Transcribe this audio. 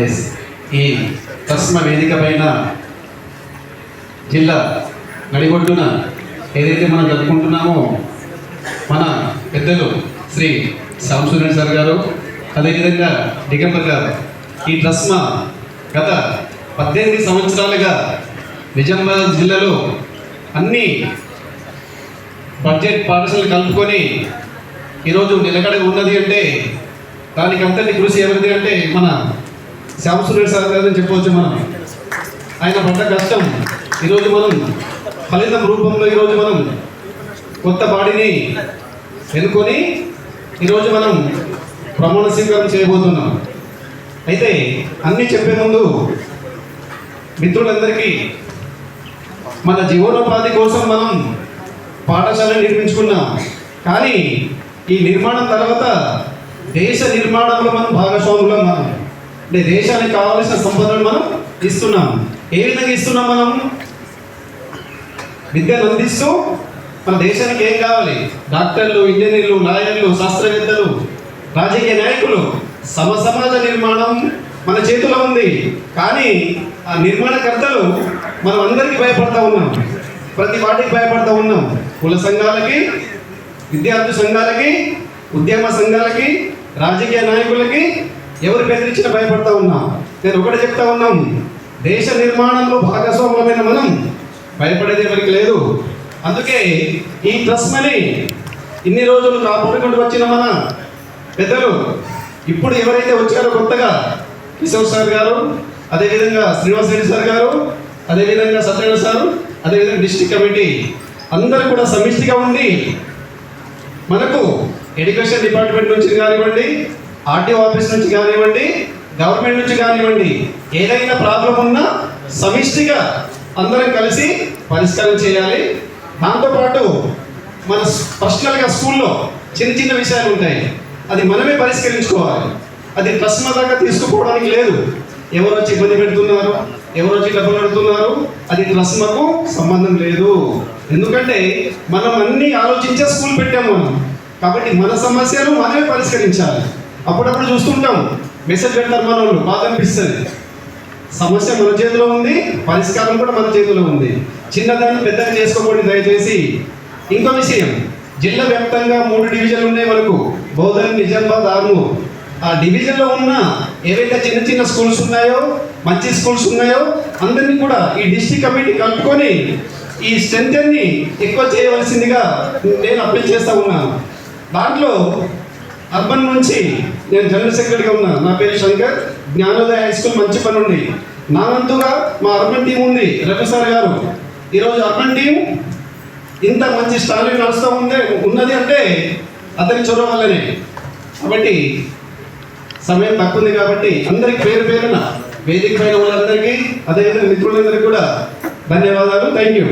Yes ఈ ప్రశ్న వేదిక పైన జిల్లా నడిగొడ్డున ఏదైతే మనం జరుపుకుంటున్నామో మన పెద్దలు శ్రీ సాంసూరన్ సార్ గారు అదేవిధంగా దిగంబర్ గారు ఈ ట్రస్మ గత పద్దెనిమిది సంవత్సరాలుగా నిజామాబాద్ జిల్లాలో అన్ని బడ్జెట్ పాఠశాలలు కలుపుకొని ఈరోజు నిలకడ ఉన్నది అంటే దానికి అంతటి కృషి ఎవరిది అంటే మన శ్యామసురేష్ సార్ గారిని చెప్పవచ్చు మనం. ఆయన పడ్డ కష్టం. ఈరోజు మనం ఫలితం రూపంలో ఈరోజు మనం కొత్త బాడీని ఎన్నుకొని ఈరోజు మనం ప్రమాణ స్వీకారం చేయబోతున్నాం. అయితే అన్నీ చెప్పే ముందు మిత్రులందరికీ మన జీవనోపాధి కోసం మనం పాఠశాల నిర్మించుకున్నాం. కానీ ఈ నిర్మాణం తర్వాత దేశ నిర్మాణంలో మనం భాగస్వాములం మనం. అంటే దేశానికి కావాల్సిన సంపదను మనం ఇస్తున్నాం. ఏ విధంగా ఇస్తున్నాం మనం? విద్యను అందిస్తూ మన దేశానికి ఏం కావాలి? డాక్టర్లు ఇంజనీర్లు లాయర్లు శాస్త్రవేత్తలు రాజకీయ నాయకులు సమ సమాజ నిర్మాణం మన చేతిలో ఉంది. కానీ ఆ నిర్మాణకర్తలు మనం అందరికీ భయపడతా ఉన్నాం. ప్రతి వాటికి భయపడతా ఉన్నాం. కుల సంఘాలకి విద్యార్థి సంఘాలకి ఉద్యమ సంఘాలకి రాజకీయ నాయకులకి ఎవరు బెదిరించినా భయపడతా ఉన్నా? నేను ఒకటి చెప్తా ఉన్నాం. దేశ నిర్మాణంలో భాగస్వామ్యమైన మనం భయపడేది ఎవరికి లేదు. అందుకే ఈ ప్రశ్నని ఇన్ని రోజులు కాపాడుకుంటూ వచ్చిన మన పెద్దలు ఇప్పుడు ఎవరైతే వచ్చారో కొత్తగా కిషోర్ సార్ గారు అదేవిధంగా శ్రీనివాస్ రెడ్డి సార్ గారు అదేవిధంగా సత్యనారాయణ సారు అదేవిధంగా డిస్ట్రిక్ట్ కమిటీ అందరూ కూడా సమిష్టిగా ఉండి మనకు ఎడ్యుకేషన్ డిపార్ట్మెంట్ నుంచి కానివ్వండి ఆర్టీఓ ఆఫీస్ నుంచి కానివ్వండి గవర్నమెంట్ నుంచి కానివ్వండి ఏదైనా ప్రాబ్లం ఉన్నా సమిష్టిగా అందరం కలిసి పరిష్కారం చేయాలి. దాంతోపాటు మన పర్సనల్గా స్కూల్లో చిన్న చిన్న విషయాలు ఉంటాయి. అది మనమే పరిష్కరించుకోవాలి. అది ప్రశ్న దాకా తీసుకుపోవడానికి లేదు. ఎవరు వచ్చి ఇబ్బంది పెడుతున్నారు ఎవరు వచ్చి డబ్బులు పెడుతున్నారు అది రస్మకు సంబంధం లేదు. ఎందుకంటే మనం అన్ని ఆలోచించే స్కూల్ పెట్టాము మనం. కాబట్టి మన సమస్యను మనమే పరిష్కరించాలి. అప్పుడప్పుడు చూస్తుంటాం. మెసేజ్ పెడతారు మన వాళ్ళు బాధ అనిపిస్తుంది. సమస్య మన చేతిలో ఉంది పరిష్కారం కూడా మన చేతిలో ఉంది. చిన్నదాన్ని పెద్దగా చేసుకోకూడదు దయచేసి. ఇంకో విషయం జిల్లా వ్యాప్తంగా మూడు డివిజన్లు ఉన్నాయి మనకు. బౌద్ధన్ నిజామాబాద్ ఆర్మూర్ ఆ డివిజన్లో ఉన్న ఏవైతే చిన్న చిన్న స్కూల్స్ ఉన్నాయో మంచి స్కూల్స్ ఉన్నాయో అందరినీ కూడా ఈ డిస్ట్రిక్ట్ కమిటీ కలుపుకొని ఈ స్ట్రెంగ్ని ఎక్కువ చేయవలసిందిగా నేను అప్లై చేస్తా ఉన్నాను. దాంట్లో అర్బన్ నుంచి నేను జనరల్ సెక్రటరీగా ఉన్నా. నా పేరు శంకర్. జ్ఞానోదయ హై స్కూల్ మంచి పని ఉంది నా వంతుగా మా అర్బన్ టీం ఉంది. రవి సార్ గారు. ఈరోజు అర్బన్ టీం ఇంత మంచి స్టాలిన్ నడుస్తూ ఉంది ఉన్నది అంటే అతని చొరవ వల్లనే. కాబట్టి సమయం తక్కువ ఉంది కాబట్టి అందరికి పేరు పేరున వేదిక పైన వాళ్ళందరికీ అదేవిధంగా మిత్రులందరికీ కూడా ధన్యవాదాలు. Thank you